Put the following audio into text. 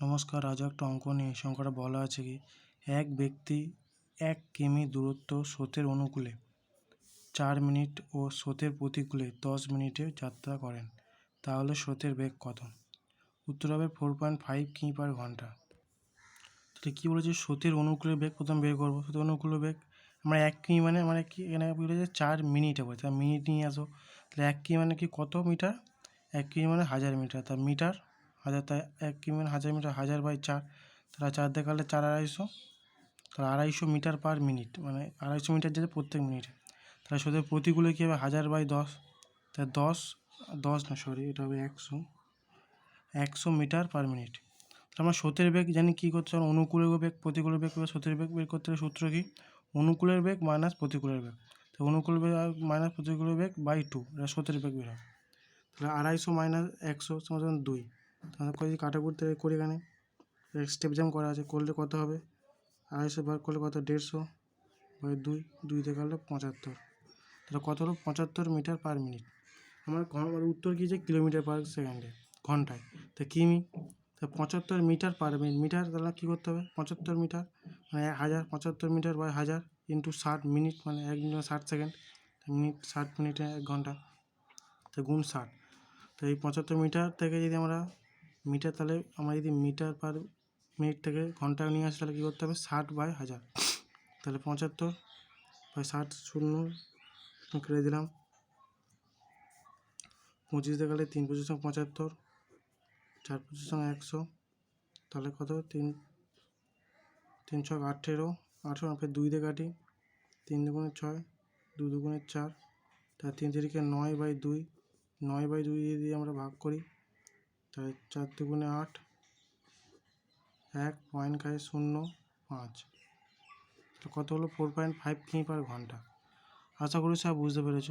নমস্কার আজ একটা অঙ্ক নিয়ে অঙ্কটা বলা আছে কি? এক ব্যক্তি এক কিমি দূরত্ব স্রোতের অনুকূলে, চার মিনিট ও স্রোতের প্রতিকূলে দশ মিনিটে যাত্রা করেন। তাহলে স্রোতের বেগ কত? উত্তর হবে ফোর পয়েন্ট ফাইভ কিমি পার ঘণ্টা। তো কী বলেছে? স্রোতের অনুকূলে বেগ প্রথম বের করব। স্রোতের অনুকূলে বেগ আমরা এক কিমি মানে মানে কি এখানে বলেছে? চার মিনিটে বলছে। মিনিট নিয়ে আসো। তাহলে এক কিমি মানে কি কত মিটার? এক কিমি মানে হাজার মিটার। তা মিটার হাজার তাই এক কিমি, হাজার মিটার, হাজার বাই চার। তাহলে চার দেখালে চার আড়াইশো। তাহলে আড়াইশো মিটার পার মিনিট মানে আড়াইশো মিটার যেতে প্রত্যেক মিনিটে। তাহলে শুধু প্রতিকূলে কী হবে? হাজার বাই দশ। তাহলে দশ দশ না সরি এটা হবে একশো। একশো মিটার পার মিনিট। তাহলে আমরা স্রোতের বেগ জানি কী করতে হবে? অনুকূলের বেগ, প্রতিকূলের বেগ বা স্রোতের বেগ বের করতে হবে সূত্র কী? অনুকূলের বেগ মাইনাস প্রতিকূলের বেগ। তো অনুকূল বেগ মাইনাস প্রতিকূলের বেগ বাই টু এটা স্রোতের বেগ বের হবে তাহলে আড়াইশো মাইনাস একশো, সমান দুই। তাহলে করে কাটাকুটি করি এখানে। স্টেপ জাম করা আছে, করলে কত হবে? আড়াইশো ভাগ করলে কত? দেড়শো বাই দুই দুই থেকে হলো পঁচাত্তর। তাহলে কত হলো? পঁচাত্তর মিটার পার মিনিট। আমার ঘন উত্তর কী যে কিলোমিটার পার সেকেন্ডে? ঘন্টায়। তা কিমি তা পঁচাত্তর মিটার পার মিনিট। মিটার তাহলে কী করতে হবে? পঁচাত্তর মিটার মানে এক হাজার, পঁচাত্তর মিটার বাই হাজার ইন্টু ষাট মিনিট মানে এক মিনিট ষাট সেকেন্ড। মিনিট ষাট মিনিটে এক ঘণ্টা। তো গুণ ষাট। তো এই পঁচাত্তর মিটার থেকে যদি আমরা মিটার তাহলে আমরা যদি মিটার পার মিনিট থেকে ঘণ্টা নিয়ে আসি, তাহলে কী করতে হবে? ষাট বাই হাজার। তাহলে পঁচাত্তর বাই ষাট শূন্য কেটে দিলাম। পঁচিশ দেখালে তিন পঁচিশ পঁচাত্তর, চার পঁচিশ সঙ্গে একশো। তাহলে কত তিন তিন ছয় আঠেরো আঠেরো ফের দুই দিয়ে কাটি। তিন দুগুণে ছয়, দু দুগুণে চার। তার তিন তিরিকে নয় বাই দুই, নয় বাই দুই দিয়ে দিয়ে আমরা ভাগ করি। তাহলে চার দুগুণে আট, এক পয়েন্ট খায় শূন্য পাঁচ। তো কত হলো? ফোর পয়েন্ট ফাইভ কিমি পার ঘণ্টা। আশা করি সব বুঝতে পেরেছ।